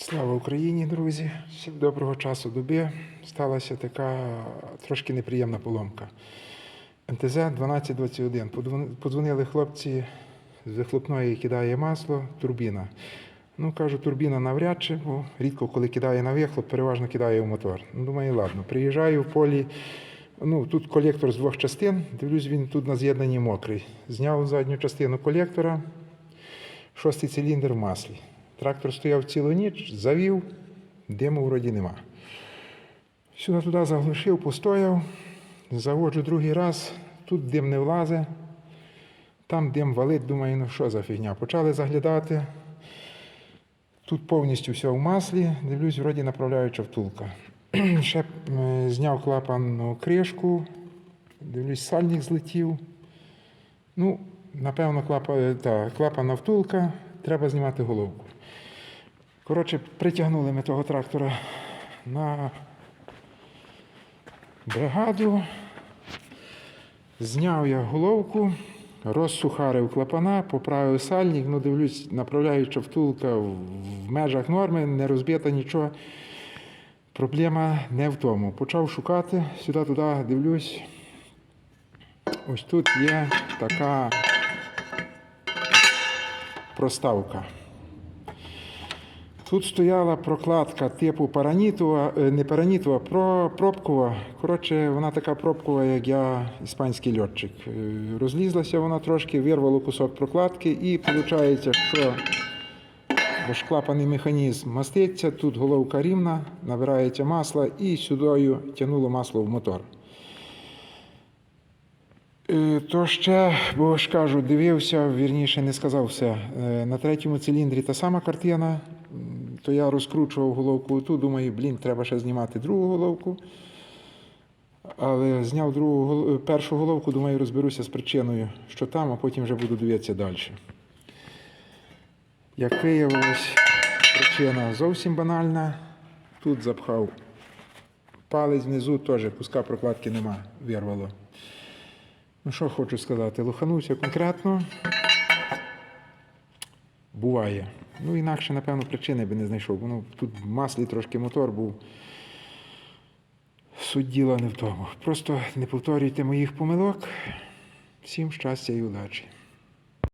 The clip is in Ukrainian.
Слава Україні, друзі! Всім доброго часу доби. Сталася така трошки неприємна поломка. МТЗ 1221. Подзвонили хлопці з вихлопної кидає масло, турбіна. Ну, кажу, турбіна навряд чи, бо рідко коли кидає на вихлоп, переважно кидає в мотор. Ну, думаю, ладно. Приїжджаю в полі. Ну, тут колектор з двох частин. Дивлюсь, він тут на з'єднанні мокрий. Зняв задню частину колектора, шостий циліндр в маслі. Трактор стояв цілу ніч, завів, диму вроді нема. Сюди туди заглушив, постояв, заводжу другий раз, тут дим не влазить, там дим валить, думаю, ну що за фігня. Почали заглядати. Тут повністю все в маслі, дивлюсь, вроді направляюча втулка. Ще е, зняв клапанну кришку, дивлюсь, сальник злетів. Ну, напевно, клапа, та, клапанна втулка, треба знімати головку. Коротше, притягнули ми того трактора на бригаду. Зняв я головку, розсухарив клапана, поправив сальник, ну дивлюсь, направляюча втулка в межах норми, не розбита нічого. Проблема не в тому. Почав шукати сюди-туди, дивлюсь. Ось тут є така проставка. Тут стояла прокладка типу паранітова, е, не паранітова, про пробкова. Коротше, вона така пробкова, як я, іспанський льотчик. Е, Розлізлася вона трошки, вирвало кусок прокладки, і виходить, що бо ж клапаний механізм маститься, тут головка рівна, набирається масло і сюдою тягнуло масло в мотор. Е, То ще, бо ж кажу, дивився, вірніше не сказав все. На третьому циліндрі та сама картина, то я розкручував головку ту, думаю, блін, треба ще знімати другу головку. Але зняв другу, е, першу головку, думаю, розберуся з причиною, що там, а потім вже буду дивитися далі. Як виявилось, причина зовсім банальна. Тут запхав палець внизу, теж куска прокладки нема, вирвало. Ну, що хочу сказати, лоханувся конкретно. Буває. Ну, інакше, напевно, причини би не знайшов. Ну, тут в маслі трошки мотор був. Суть діла не в тому. Просто не повторюйте моїх помилок. Всім щастя і удачі.